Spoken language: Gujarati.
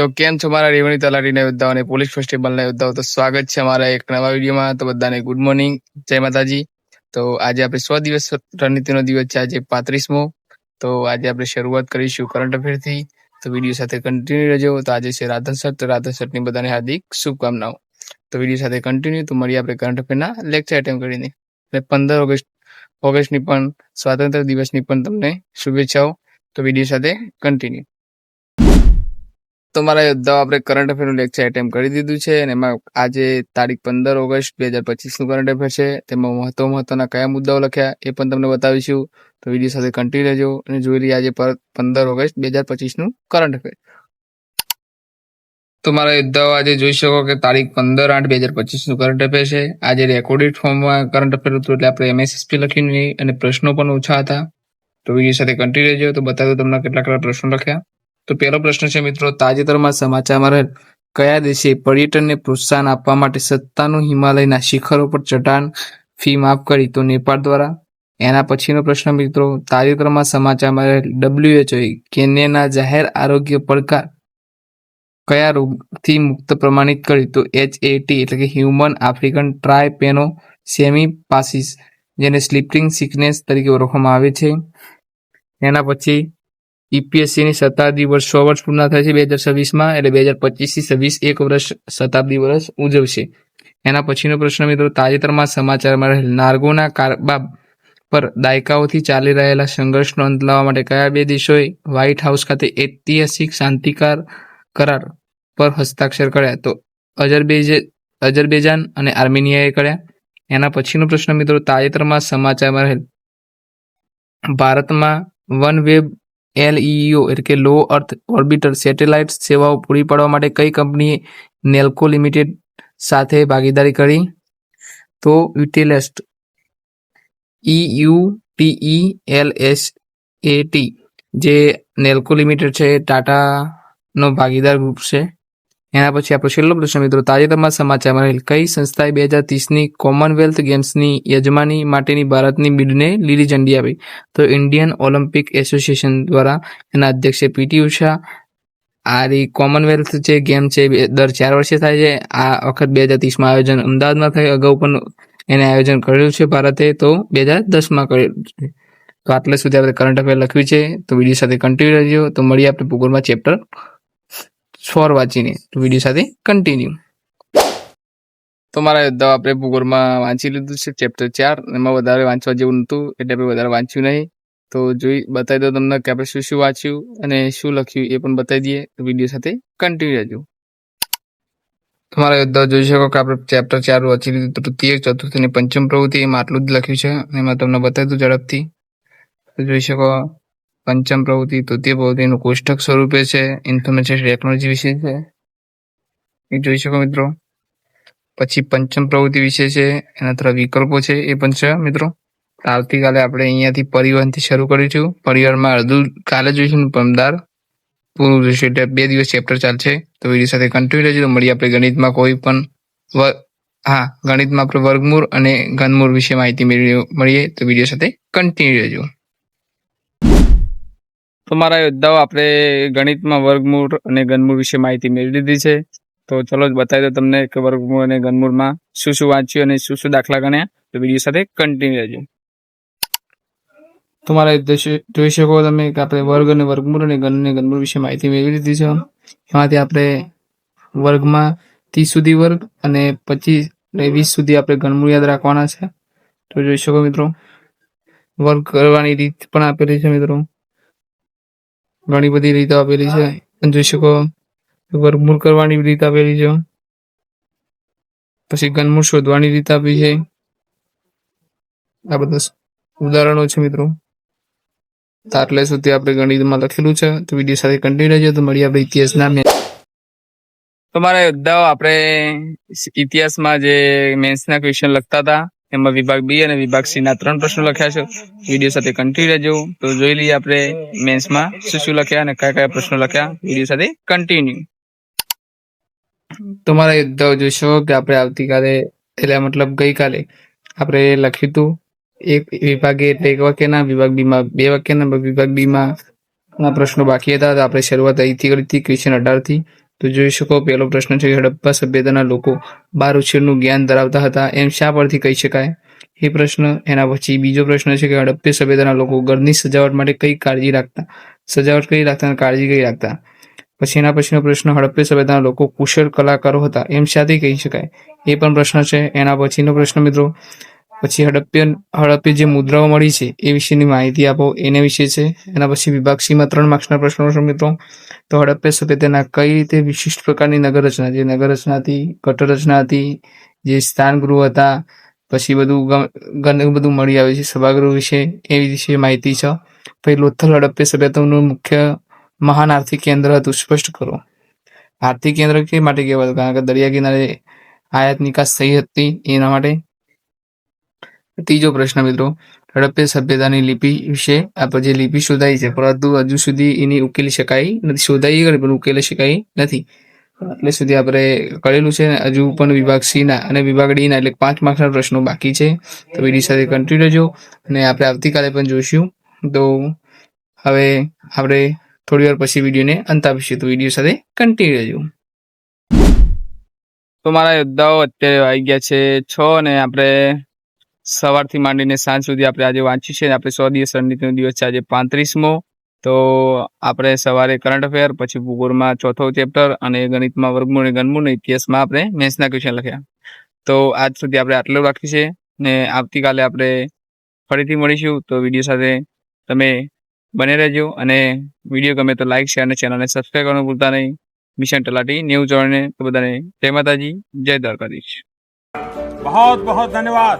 તો કેમ છો મારા રેવણી તલાટીના યોદ્ધાઓ અને પોલીસ કોન્સ્ટેબલના યોદ્ધાઓ? તો સ્વાગત છે અમારા એક નવા વિડીયોમાં. તો બધાને ગુડ મોર્નિંગ જય માતાજી. તો આજે આપણે સો દિવસ રણનીતિનો દિવસ છે. આજે પાંત્રીસમો. તો આજે આપણે શરૂઆત કરીશું કરંટ અફેરથી તો વીડિયો સાથે કન્ટિન્યુ રહેજો. તો આજે છે રાધન સર. તો રાધન સરની બધાને હાર્દિક શુભકામનાઓ. તો વીડિયો સાથે કન્ટિન્યુ તો મળીએ આપણે કરંટ અફેરના લેક્ચર એટેમ્પ કરીને. અને પંદર ઓગસ્ટ, ઓગસ્ટની પણ સ્વાતંત્ર્ય દિવસની પણ તમને શુભેચ્છાઓ. તો વીડિયો સાથે કન્ટિન્યુ તો મારા યોદ્ધાઓ આપણે કરંટ અફેરનું લેક્ચર એટેમ્પ કરી દીધું છે અને એમાં આજે તારીખ પંદર ઓગસ્ટ બે હજાર પચીસનું કરંટ અફેર છે. તેમાં મહત્વ મહત્વના કયા મુદ્દાઓ લખ્યા એ પણ તમને બતાવીશું. તો વીડિયો સાથે કન્ટિન્યુ રહેજો અને જોઈ લઈએ આજે પંદર ઓગસ્ટ બે હજાર પચીસનું કરંટ અફેર તો મારા યોદ્ધાઓ આજે જોઈ શકો કે તારીખ પંદર આઠ બે હજાર પચીસનું કરંટ અફેર છે. આજે રેકોર્ડેડ ફોર્મમાં કરંટ અફેર હતું એટલે આપણે એમએસએસપી લખ્યું નહીં અને પ્રશ્નો પણ ઓછા હતા. તો વીડિયો સાથે કન્ટિન્યુ રહેજો. તો બતાવ્યું તમને કેટલા કેટલા પ્રશ્નો લખ્યા. તો પહેલો પ્રશ્ન છે મિત્રો, તાજેતરમાં સમાચારમાં રહેલ કયા દેશે પર્યટનને પ્રોત્સાહન આપવા માટે સત્તાનું હિમાલયના શિખરો પર ચટાણ ફી માફ કરી? તો નેપાળ દ્વારા. એના પછીનો પ્રશ્ન મિત્રો, તાજેતરમાં સમાચારમાં રહેલ ડબ્લ્યુએચઓએ કેન્યાના જાહેર આરોગ્ય પડકાર કયા રોગથી મુક્ત પ્રમાણિત કરી? તો એચ એટી એટલે કે human African trypanosomiasis જેને સ્લીપિંગ સિકનેસ તરીકે ઓળખવામાં આવે છે. એના પછી ઈપીએસસીની શતાબ્દી વર્ષ સો વર્ષ પૂર્ણ થાય છે, બે હજાર છવ્વીસમાં એટલે બે હજાર પચીસથી છવ્વીસ એક વર્ષ શતાબ્દી વર્ષ ઉજવશે. એના પછીનો પ્રશ્ન મિત્રો, તાજેતરમાં સમાચારમાં રહેલ નાર્ગોના કારબાબ પર દાયકાઓથી ચાલી રહેલા સંઘર્ષનો અંત લાવવા માટે કયા બે દેશોએ વ્હાઇટ હાઉસ ખાતે ઐતિહાસિક શાંતિકાર કરાર પર હસ્તાક્ષર કર્યા? તો અજરબેજે અજરબેજાન અને આર્મેનિયાએ કર્યા. એના પછીનો પ્રશ્ન મિત્રો, તાજેતરમાં સમાચારમાં રહેલ ભારતમાં વન વેબ એલઈઓ એટલે કે લો અર્થ ઓર્બિટર સેટેલાઇટ સેવાઓ પૂરી પાડવા માટે કઈ કંપનીએ નેલ્કો લિમિટેડ સાથે ભાગીદારી કરી? તો Eutelsat. E U T E L S A T જે નેલ્કો લિમિટેડ છે ટાટાનો ભાગીદાર ગ્રુપ છે. એના પછી આપણો છેલ્લો પ્રશ્ન મિત્રો, તાજેતરમાં સમાચારમાં રહેલ કઈ સંસ્થાએ બે હજાર ત્રીસની કોમનવેલ્થ ગેમ્સની યજમાની માટેની ભારતની બિડને લીલી ઝંડી આપી? તો ઇન્ડિયન ઓલિમ્પિક એસોસિએશન દ્વારા એના અધ્યક્ષે પીટી ઉષા. આ કોમનવેલ્થ જે ગેમ છે દર ચાર વર્ષે થાય છે. આ વખત બે હજાર ત્રીસમાં આયોજન અમદાવાદમાં થયું. અગાઉ પણ એને આયોજન કરેલું છે ભારતે, તો બે હજાર દસમાં કરેલું છે. તો આટલે સુધી આપણે કરંટ અફેર લખ્યું છે. તો વીડિયો સાથે કન્ટિન્યુ રહેજો. તો મળીએ આપણે ભૂગોળમાં ચેપ્ટર ફોર વાંચીને વીડિયો સાથે કન્ટિન્યુ તો મારા યોદ્ધાઓ આપણે ભૂગોળમાં વાંચી લીધું છે ચેપ્ટર ચાર. એમાં વધારે વાંચવા જેવું નહોતું, એટલે આપણે વધારે વાંચ્યું નહીં. તો જોઈ, બતાવી દો તમને કે આપણે શું શું વાંચ્યું અને શું લખ્યું એ પણ બતાવી દઈએ. વીડિયો સાથે કન્ટિન્યુ રહેજો. તમારા યોદ્ધા જોઈ શકો કે આપણે ચેપ્ટર ચાર વાંચી લીધું, તૃતીય ચતુર્થ અને પંચમ પ્રવૃત્તિ એમાં આટલું જ લખ્યું છે. એમાં તમને બતાવી દઉં ઝડપથી. જોઈ શકો પંચમ પ્રવૃત્તિ તૃતીય પ્રવૃત્તિનું કોષ્ટક સ્વરૂપે છે. ઇન્ફોર્મેશન ટેકનોલોજી વિશે છે. એ જોઈ શકો મિત્રો. પછી પંચમ પ્રવૃત્તિ વિશે છે. એના થોડા વિકલ્પો છે એ પણ છે, મિત્રો. આવતીકાલે આપણે અહીંયાથી પરિવહનથી શરૂ કરીશું. પરિવારમાં અડધું કાલે જોઈશું પમદાર પૂરું જોઈશું એટલે બે દિવસ ચેપ્ટર ચાલશે. તો વીડિયો સાથે કન્ટિન્યુ રહેજો. મળીએ આપણે ગણિતમાં કોઈ પણ હા, ગણિતમાં આપણે વર્ગમૂળ અને ઘનમૂળ વિશે માહિતી મેળવી મળીએ તો વીડિયો સાથે કન્ટિન્યુ રહેજો. તો મારા યોદ્ધાઓ આપણે ગણિતમાં વર્ગમૂળ અને ગનમૂળ વિશે માહિતી મેળવી લીધી છે. તો ચલો જ બતાવી દો તમને કે વર્ગમૂળ અને ગનમૂળમાં શું શું વાંચ્યું અને શું શું દાખલા ગણ્યા. તો વીડિયો સાથે કન્ટિન્યુ રહેજો. તમારા જોઈ શકો તમે કે આપણે વર્ગ અને વર્ગમૂળ અને ઘન અને ગનમૂળ વિશે માહિતી મેળવી લીધી છે. એમાંથી આપણે વર્ગમાં ત્રીસ સુધી વર્ગ અને પચીસ અને વીસ સુધી આપણે ગણમૂળ યાદ રાખવાના છે. તો જોઈ શકો મિત્રો, વર્ગ કરવાની રીત પણ આપેલી છે મિત્રો. ઘણી બધી રીતો આપેલી છે. જોઈ શકો વર્ગમૂળ કરવાની રીત આપેલી છે. પછી ઘનમૂળ શોધવાની રીત આપી છે. આ બધા ઉદાહરણો છે મિત્રો. તો આટલે સુધી આપણે ગણિતમાં લખેલું છે. તો વીડિયો સાથે કન્ટિન્યુ રહેજો. તો મળીએ આપણે ઇતિહાસના મેં તમારા યોદ્ધાઓ આપણે ઇતિહાસમાં જે મેન્સના ક્વેશ્ચન લખતા હતા એમાં વિભાગ બી અને વિભાગ સી ના ત્રણ પ્રશ્નો લખ્યા છે. વીડિયો સાથે કન્ટિન્યુ રહેજો. તો જોઈ લઈએ આપણે મેન્સમાં શું શું લખ્યા અને કયા કયા પ્રશ્નો લખ્યા. વીડિયો સાથે કન્ટિન્યુ તમારા યોદ્ધાઓ જોશો કે આપણે આવતીકાલે, એટલે મતલબ ગઈકાલે આપણે લખ્યું હતું, એક વિભાગે એટલે એક વાક્યના, વિભાગ બી માં બે વાક્યના, વિભાગ બી માં ના પ્રશ્નો બાકી હતા. આપણે શરૂઆત અહીંથી કરી હતી ક્વેશ્ચન અઢારથી તો જોઈ શકો પહેલો પ્રશ્ન છે હડપ્પા સભ્યતાના લોકો બાર ઉછેરનું જ્ઞાન ધરાવતા હતા, એમ શા પરથી કહી શકાય? એ પ્રશ્ન. એના પછી બીજો પ્રશ્ન છે કે હડપ્પી સભ્યતાના લોકો ઘરની સજાવટ માટે કઈ કાળજી રાખતા? સજાવટ કઈ રાખતા કાળજી કઈ રાખતા? પછી એના પછીનો પ્રશ્ન, હડપ્પી સભ્યતાના લોકો કુશળ કલાકારો હતા, એમ શાથી કહી શકાય? એ પણ પ્રશ્ન છે. એના પછીનો પ્રશ્ન મિત્રો પછી હડપ્પીય હડપ્પી જે મુદ્રાઓ મળી છે, એ વિશેની માહિતી આપો. એને વિશે છે, એના પછી વિભાગ સીમાં ત્રણ માર્ક્સના પ્રશ્નો છે મિત્રો. તો હડપ્પે સભ્યતાના કઈ રીતે વિશિષ્ટ પ્રકારની નગર રચના જે નગર રચના હતી કટર રચના હતી, જે સ્થાન ગૃહ હતા, પછી બધું ઘણું બધું મળી આવે છે, સભાગૃહ વિશે એ વિશે માહિતી છે. પછી લોથલ હડપ્પે સભ્યતાનું મુખ્ય મહાન આર્થિક કેન્દ્ર હતું, સ્પષ્ટ કરો. આર્થિક કેન્દ્ર કે માટે કહેવાતું કારણ કે દરિયા કિનારે આયાત નિકાસ થઈ હતી, એના માટે ત્રીજો પ્રશ્ન મિત્રો હડપ્પે સભ્યતાની લિપિ વિશે આપણે જે લિપિ શોધાઈ છે, પરંતુ હજુ સુધી એની ઉકેલી શકાય નથી, શોધાઈ ગઈ પણ ઉકેલી શકાય નથી. એટલે સુધી આપણે કરેલું છે હજુ પણ વિભાગ સી ના અને વિભાગ ડી ના એટલે પાંચ માર્ક્સના પ્રશ્નો બાકી છે. તો વીડિયો સાથે કન્ટિન્યુ રહેજો, અને આપણે આવતીકાલે પણ જોઈશું. તો હવે આપણે થોડી વાર પછી વિડીયોને અંત આપીશું, તો વીડિયો સાથે કન્ટિન્યુ રહેજો. તો મારા યોદ્ધાઓ અત્યારે આવી ગયા છે છ, અને આપણે સવારથી માંડીને સાંજ સુધી આપણે આજે વાંચ્યું છે આપણે સો દિવસ રણનીતિનો દિવસ છે આજે પાંત્રીસમો તો આપણે સવારે કરંટ અફેર પછી ભૂગોળમાં ચોથો ચેપ્ટર અને ગણિતમાં વર્ગમૂળ અને ગણમૂળ અને ઇતિહાસમાં આપણે મેથ્સના ક્વેશ્ચન લખ્યા તો આજ સુધી આપણે આટલું રાખ્યું છે ને આવતીકાલે આપણે ફરીથી મળીશું તો વિડીયો સાથે તમે બને રહેજો અને વિડીયો ગમે તો લાઈક શેર અને ચેનલને સબસ્ક્રાઈબ કરવાનું ભૂલતા નહીં મિશન તલાટી નેવું જોડને તો બધાને જય માતાજી જય દ્વારકાધીશ बहुत बहुत धन्यवाद